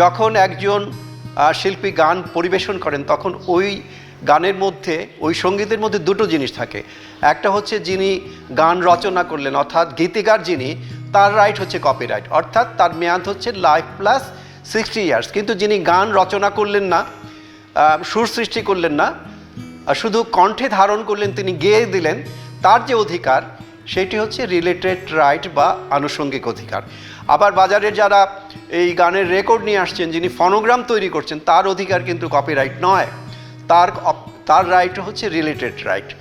যখন একজন শিল্পী গান পরিবেশন করেন, তখন ওই গানের মধ্যে, ওই সঙ্গীতের মধ্যে দুটো জিনিস থাকে। একটা হচ্ছে যিনি গান রচনা করলেন, অর্থাৎ গীতিকার যিনি, তার রাইট হচ্ছে কপিরাইট অর্থাৎ তার মেয়াদ হচ্ছে লাইফ প্লাস সিক্সটি ইয়ার্স কিন্তু যিনি গান রচনা করলেন না সুর সৃষ্টি করলেন না শুধু কণ্ঠে ধারণ করলেন, তিনি গেয়ে দিলেন, তার যে অধিকার সেটি হচ্ছে রিলেটেড রাইট বা আনুষঙ্গিক অধিকার। আবার বাজারে যারা এই গানের রেকর্ড নিয়ে আসছেন, যিনি ফনোগ্রাম তৈরি করছেন, তার অধিকার কিন্তু কপিরাইট নয়। তার তার রাইট হচ্ছে রিলেটেড রাইট।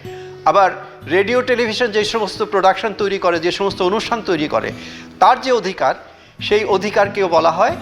আবার রেডিও, টেলিভিশন যে সমস্ত প্রোডাকশন তৈরি করে, যে সমস্ত অনুষ্ঠান তৈরি করে, তার যে অধিকার, সেই অধিকারকেও বলা হয়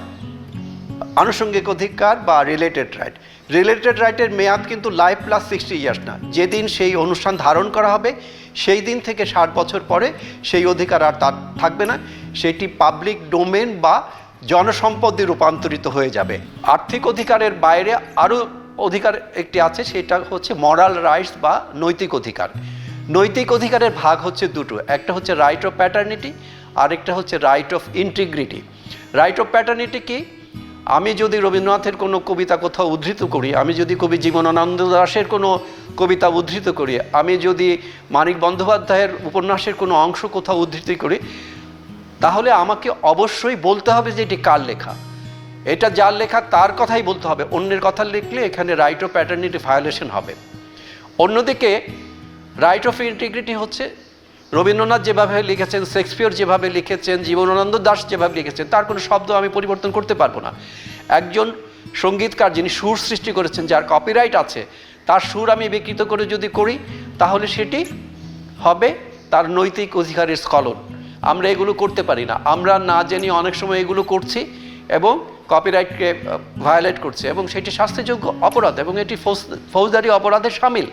আনুষঙ্গিক অধিকার বা রিলেটেড রাইট রিলেটেড রাইটের মেয়াদ কিন্তু লাইফ প্লাস সিক্সটি ইয়ার্স না। যেদিন সেই অনুষ্ঠান ধারণ করা হবে, সেই দিন থেকে ষাট বছর পরে সেই অধিকার আর তার থাকবে না। সেটি পাবলিক ডোমেন বা জনসম্পদে রূপান্তরিত হয়ে যাবে। আর্থিক অধিকারের বাইরে আরও অধিকার একটি আছে, সেটা হচ্ছে মরাল রাইটস বা নৈতিক অধিকার। নৈতিক অধিকারের ভাগ হচ্ছে দুটো। একটা হচ্ছে রাইট অফ প্যাটার্নিটি আরেকটা হচ্ছে right of integrity right of paternity কি? আমি যদি রবীন্দ্রনাথের কোনো কবিতা কোথাও উদ্ধৃত করি, আমি যদি কবি জীবনানন্দ দাশের কোনো কবিতা উদ্ধৃত করি, আমি যদি মানিক বন্দ্যোপাধ্যায়ের উপন্যাসের কোনো অংশ কোথাও উদ্ধৃতি করি, তাহলে আমাকে অবশ্যই বলতে হবে যে এটি কার লেখা। এটা যার লেখা তার কথাই বলতে হবে, অন্যের কথা লিখলে এখানে রাইট অফ প্যাটার্নিটি ভায়োলেশন হবে। অন্যদিকে রাইট অফ ইন্টিগ্রিটি হচ্ছে রবীন্দ্রনাথ যেভাবে লিখেছেন, শেক্সপিয়র যেভাবে লিখেছেন, জীবনানন্দ দাস যেভাবে লিখেছেন, তার কোনো শব্দ আমি পরিবর্তন করতে পারব না। একজন সঙ্গীতকার যিনি সুর সৃষ্টি করেছেন, যার কপিরাইট আছে, তার সুর আমি বিকৃত করে যদি করি, তাহলে সেটি হবে তার নৈতিক অধিকারের স্খলন। আমরা এগুলো করতে পারি না। আমরা না জেনে অনেক সময় এগুলো করছি এবং কপিরাইটকে ভায়োলেট করছি এবং সেটি শাস্তিযোগ্য অপরাধ এবং এটি ফৌজ- ফৌজদারি অপরাধের সামিল।